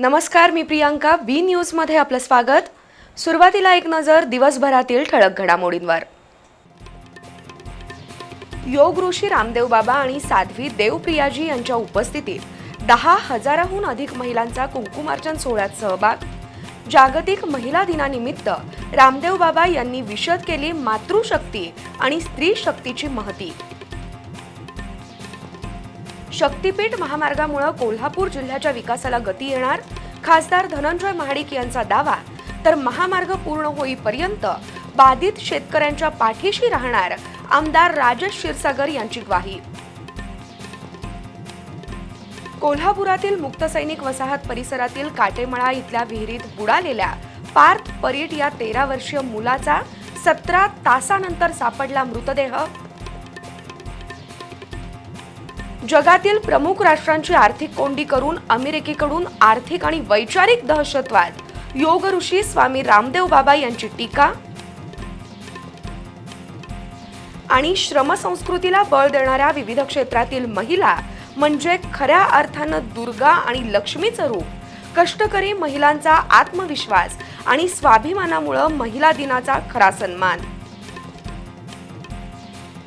नमस्कार मी प्रियांका. बी न्यूजमध्ये आपलं स्वागत. सुरुवातीला एक नजर दिवसभरातील ठळक घडामोडींवर. योग ऋषी रामदेव बाबा आणि साध्वी देवप्रियाजी यांच्या उपस्थितीत दहा हजाराहून अधिक महिलांचा कुंकुमार्चन सोहळ्यात सहभाग. जागतिक महिला दिनानिमित्त रामदेव बाबा यांनी विशद केली मातृशक्ती आणि स्त्री शक्तीची महती. शक्तीपीठ महामार्गामुळे कोल्हापूर जिल्ह्याच्या विकासाला गती येणार खासदार धनंजय महाडिक यांचा दावा तर महामार्ग पूर्ण होईपर्यंत बाधित शेतकऱ्यांच्या पाठीशी राहणार आमदार राजेश क्षीरसागर यांची ग्वाही. कोल्हापुरातील मुक्त सैनिक वसाहत परिसरातील काटेमळा इथल्या विहिरीत बुडालेल्या पार्थ परीट या तेरा वर्षीय मुलाचा सतरा तासानंतर सापडला मृतदेह जगातील प्रमुख राष्ट्रांची आर्थिक कोंडी करून अमेरिकेकडून आर्थिक आणि वैचारिक दहशतवाद. योग ऋषी स्वामी रामदेव बाबा यांची टीका. आणि श्रमसंस्कृतीला बळ देणाऱ्या विविध क्षेत्रातील महिला म्हणजे खऱ्या अर्थानं दुर्गा आणि लक्ष्मीचं रूप. कष्टकरी महिलांचा आत्मविश्वास आणि स्वाभिमानामुळं महिला दिनाचा खरा सन्मान.